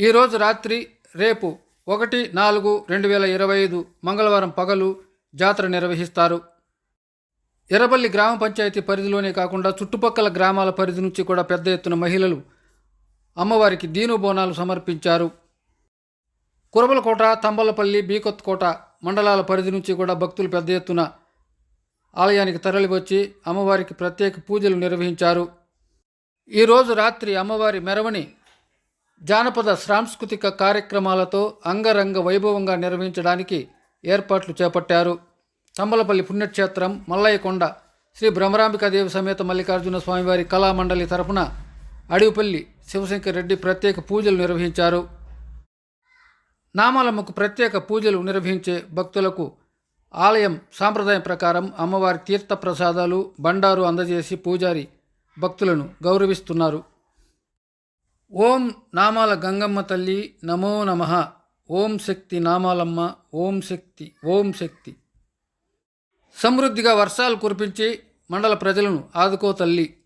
ఈరోజు రాత్రి రేపు ఒకటి నాలుగు రెండు వేల ఇరవై ఐదు మంగళవారం పగలు జాతర నిర్వహిస్తారు. ఎర్రబల్లి గ్రామ పంచాయతీ పరిధిలోనే కాకుండా చుట్టుపక్కల గ్రామాల పరిధి నుంచి కూడా పెద్ద ఎత్తున మహిళలు అమ్మవారికి దీను బోనాలు సమర్పించారు. కురబలకోట తంబలపల్లి బీకొత్కోట మండలాల పరిధి నుంచి కూడా భక్తులు పెద్ద ఎత్తున ఆలయానికి తరలివచ్చి అమ్మవారికి ప్రత్యేక పూజలు నిర్వహించారు. ఈరోజు రాత్రి అమ్మవారి మెరవని జానపద సాంస్కృతిక కార్యక్రమాలతో అంగరంగ వైభవంగా నిర్వహించడానికి ఏర్పాట్లు చేపట్టారు. తంబలపల్లి పుణ్యక్షేత్రం మల్లయ్యకొండ శ్రీ భ్రమరాంబికాదేవి సమేత మల్లికార్జున స్వామివారి కళామండలి తరపున అడవిపల్లి శివశంకర్ రెడ్డి ప్రత్యేక పూజలు నిర్వహించారు. నామాలమ్మకు ప్రత్యేక పూజలు నిర్వహించే భక్తులకు ఆలయం సాంప్రదాయం ప్రకారం అమ్మవారి తీర్థ ప్రసాదాలు బండారు అందజేసి పూజారి భక్తులను గౌరవిస్తున్నారు. ఓం నామాల గంగమ్మ తల్లి నమో నమ. ఓం శక్తి నామాలమ్మ ఓం శక్తి ఓం శక్తి. సమృద్ధిగా వర్షాలు కురిపించి మండల ప్రజలను ఆదుకో తల్లి.